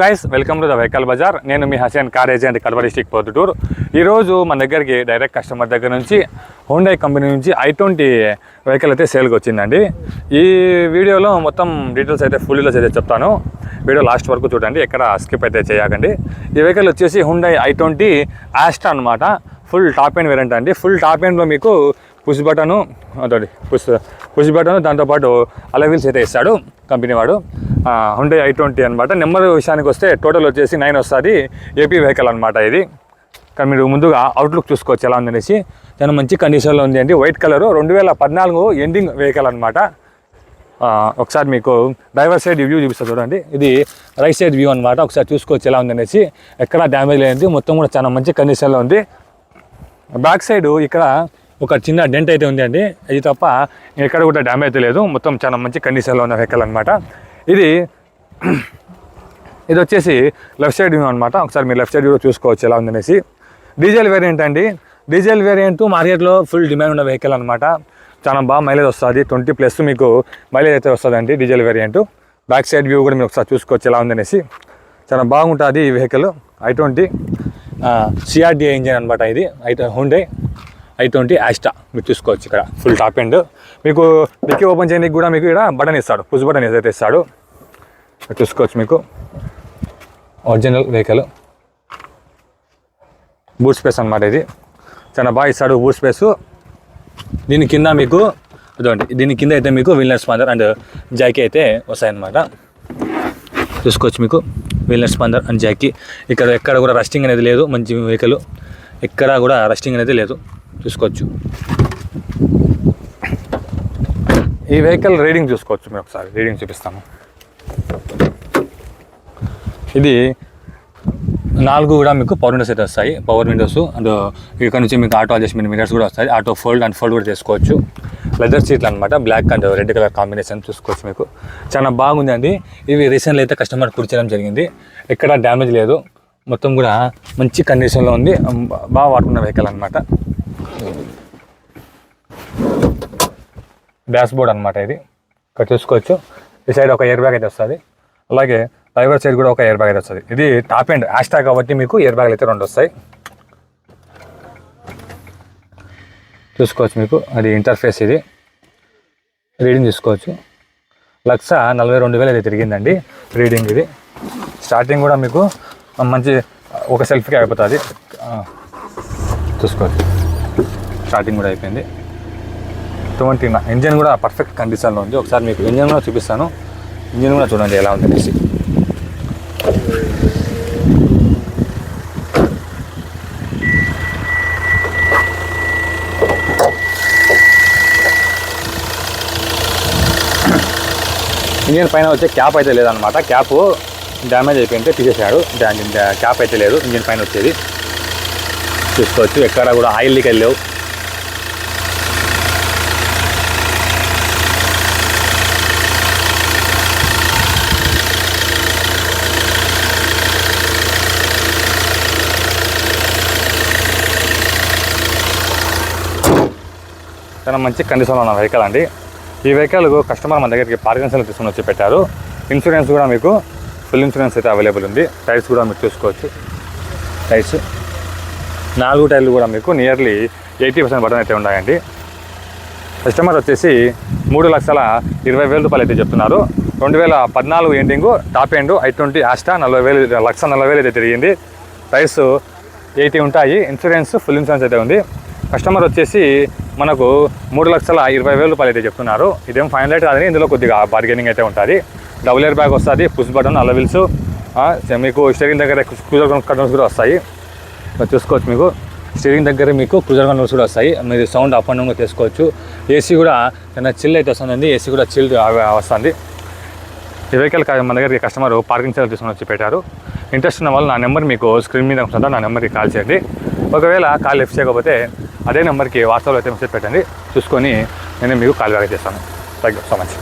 Guys welcome to the vehicle bazaar నేను మీ Hasan car agent Kadapa district Proddatur. ఈరోజు మన దగ్గరికి డైరెక్ట్ కస్టమర్ దగ్గర నుంచి హోండై కంపెనీ నుంచి ఐ ట్వంటీ వెహికల్ అయితే సేల్కి వచ్చిందండి. ఈ వీడియోలో మొత్తం డీటెయిల్స్ అయితే ఫుల్ డీటెయిల్స్ అయితే చెప్తాను. వీడియో లాస్ట్ వరకు చూడండి ఎక్కడ స్కిప్ అయితే చేయకండి. ఈ వెహికల్ వచ్చేసి హుండై ఐ ట్వంటీ యాస్ట్రా అనమాట ఫుల్ టాప్ ఎండ్ వేరియంట్ అండి. ఫుల్ టాప్ ఎండ్లో మీకు పుష్ బటను అదే పుష్ పుష్ బటన్ దాంతోపాటు అలవిల్స్ అయితే ఇస్తాడు కంపెనీ వాడు. హుండే ఐ ట్వంటీ అనమాట నెంబర్ విషయానికి వస్తే టోటల్ వచ్చేసి నైన్ వస్తుంది. ఏపీ వెహికల్ అనమాట ఇది. కానీ మీరు ముందుగా అవుట్లుక్ చూసుకోవచ్చు ఎలా ఉందనేసి. చాలా మంచి కండిషన్లో ఉంది అండి. వైట్ కలర్ రెండు వేల పద్నాలుగు ఎండింగ్ వెహికల్ అనమాట ఒకసారి మీకు డ్రైవర్ సైడ్ వ్యూ చూపిస్తా చూడండి. ఇది రైట్ సైడ్ వ్యూ అనమాట ఒకసారి చూసుకోవచ్చు ఎలా ఉందనేసి. ఎక్కడ డ్యామేజ్ లేనిది. మొత్తం కూడా చాలా మంచి కండిషన్లో ఉంది. బ్యాక్ సైడ్ ఇక్కడ ఒక చిన్న డెంట్ అయితే ఉంది అండి. అది తప్ప ఎక్కడ కూడా డ్యామేజ్ లేదు. మొత్తం చాలా మంచి కండిషన్లో ఉన్న వెహికల్ అనమాట ఇది ఇది వచ్చేసి లెఫ్ట్ సైడ్ వ్యూ అనమాట ఒకసారి మీరు లెఫ్ట్ సైడ్ కూడా చూసుకోవచ్చు ఎలా ఉందనేసి. డీజిల్ వేరియంట్ అండి. డీజిల్ వేరియంట్ మార్కెట్లో ఫుల్ డిమాండ్ ఉన్న వెహికల్ అనమాట చాలా బాగా మైలేజ్ వస్తుంది. ట్వంటీ ప్లస్ మీకు మైలేజ్ అయితే వస్తుందండి diesel variant. Back side view కూడా మీరు ఒకసారి చూసుకోవచ్చు ఎలా ఉందనేసి. చాలా బాగుంటుంది ఈ vehicle. I twenty CRDI engine అనమాట ఇది. I Hyundai I twenty Asta మీరు చూసుకోవచ్చు ఇక్కడ ఫుల్ టాప్ ఎండ్. మీకు డిక్కీ ఓపెన్ చేయడానికి కూడా మీకు ఇక్కడ బటన్ ఇస్తాడు. పుష్ బటన్ ఏదైతే ఇస్తాడు. చూసుకోవచ్చు మీకు. ఒరిజినల్ వెహికల్ బూట్ స్పేస్ అనమాట ఇది. చాలా బాగా ఇస్తాడు బూట్ స్పేస్ దీని కింద మీకు అదండి దీని కింద అయితే మీకు వీల్నెస్ స్పందర్ అండ్ జాకీ అయితే వస్తాయన్నమాట. చూసుకోవచ్చు మీకు వీల్నెస్ స్పందర్ అండ్ జాకీ ఇక్కడ ఎక్కడ కూడా రస్టింగ్ అనేది లేదు మంచి వెహికల్ ఎక్కడ కూడా రస్టింగ్ అనేది లేదు. చూసుకోవచ్చు. ఈ వెహికల్ రీడింగ్ చూసుకోవచ్చు మీరు ఒకసారి. రీడింగ్ చూపిస్తాము ఇది నాలుగు కూడా మీకు పవర్ విండోస్ అయితే వస్తాయి. పవర్ విండోస్ అండ్ ఇక్కడ నుంచి మీకు ఆటో అడ్జస్ట్మెంట్ మిరర్స్ కూడా వస్తాయి. ఆటో ఫోల్డ్ అండ్ ఫోల్డ్ కూడా చేసుకోవచ్చు. లెదర్ సీట్లు అనమాట black and red colour combination చూసుకోవచ్చు మీకు. చాలా బాగుంది అండి. ఇవి రీసెంట్లీ అయితే కస్టమర్ కుర్చడం జరిగింది. ఎక్కడ డ్యామేజ్ లేదు. మొత్తం కూడా మంచి కండిషన్లో ఉంది. బాగా వాడుకున్న వెహికల్ అనమాట డాష్ బోర్డ్ అనమాట ఇది. ఇక్కడ చూసుకోవచ్చు. ఈ సైడ్ ఒక ఇయర్ బ్యాగ్ అయితే వస్తుంది. అలాగే డ్రైవర్ సైడ్ కూడా ఒక ఇయర్ బ్యాగ్ అయితే వస్తుంది. ఇది టాప్ ఎండ్ యాస్టా కాబట్టి మీకు ఇయర్ బ్యాగ్లు అయితే రెండు వస్తాయి. చూసుకోవచ్చు మీకు. అది ఇంటర్ఫేస్ ఇది. రీడింగ్ చూసుకోవచ్చు. లక్ష నలభై రెండు వేలు అయితే తిరిగిందండి. రీడింగ్ ఇది. స్టార్టింగ్ కూడా మీకు మంచి ఒక సెల్ఫ్కి అయిపోతుంది. చూసుకోవచ్చు. స్టార్టింగ్ కూడా అయిపోయింది. ట్వంటీ ఇంజన్ కూడా పర్ఫెక్ట్ కండిషన్లో ఉంది. ఒకసారి మీకు ఇంజన్ కూడా చూపిస్తాను. ఇంజన్ కూడా చూడండి ఎలా ఉంది అనేసి. ఇంజిన్ పైన వచ్చే క్యాప్ అయితే లేదనమాట క్యాప్ డ్యామేజ్ అయిపోయింటే తీసేసాడు దాని క్యాప్ అయితే లేదు. ఇంజిన్ పైన వచ్చేది. చూసుకోవచ్చు ఎక్కడ కూడా ఆయిల్ లీక్ లేవు. చాలా మంచి కండిషన్లో ఉన్న వెహికల్ అండి. ఈ వెహికల్ కస్టమర్ మన దగ్గరికి పార్కింగ్ తీసుకుని వచ్చి పెట్టారు. ఇన్సూరెన్స్ కూడా మీకు ఫుల్ ఇన్సూరెన్స్ అయితే అవైలబుల్ ఉంది. టైర్స్ కూడా మీరు చూసుకోవచ్చు. టైర్స్ నాలుగు టైర్లు కూడా మీకు నియర్లీ ఎయిటీ పర్సెంట్ బటన్ అయితే ఉన్నాయండి. కస్టమర్ వచ్చేసి మూడు లక్షల ఇరవై వేల రూపాయలు అయితే చెప్తున్నారు. రెండు వేల పద్నాలుగు ending top end I twenty Asta నలభై వేలు లక్ష నలభై వేలు అయితే తిరిగింది. టైర్స్ ఎయిటీ ఉంటాయి. ఇన్సూరెన్స్ ఫుల్ ఇన్సూరెన్స్ అయితే ఉంది. కస్టమర్ వచ్చేసి మనకు మూడు లక్షల ఇరవై వేల రూపాయలు అయితే చెప్తున్నారు. ఇదేం ఫైనల్ రేట్ కాదని ఇందులో కొద్దిగా బార్గెనింగ్ అయితే ఉంటుంది. డబుల్ ఇయర్ బ్యాగ్ వస్తుంది పుష్ బటన్ అలవిల్స్ మీకు స్టేరింగ్ దగ్గర క్రూజర్ కంట్రోల్స్ కూడా వస్తాయి. చూసుకోవచ్చు మీకు. స్టీరింగ్ దగ్గర మీకు క్రూజర్ కంట్రోల్స్ కూడా వస్తాయి. మీరు సౌండ్ అప్ అండ్ డౌన్ కూడా చేసుకోవచ్చు ఏసీ కూడా చిన్న చిల్ అయితే వస్తుందండి. ఏసీ కూడా చిల్ వస్తుంది. ఈ వెహికల్ మన దగ్గర కస్టమర్ పార్కింగ్ చార్జ్ తీసుకుని వచ్చి పెట్టారు. ఇంట్రెస్ట్ ఉన్న వాళ్ళు నా నెంబర్ మీకు స్క్రీన్ మీద ఉంటుందా? నా నెంబర్కి కాల్ చేయండి. ఒకవేళ కాల్ లిఫ్ట్ చేయకపోతే అదే నెంబర్కి వాట్సాప్లో అయితే మెసేజ్ పెట్టండి. చూసుకొని నేను మీకు కాల్ బ్యాక్ చేస్తాను. Thank you so much.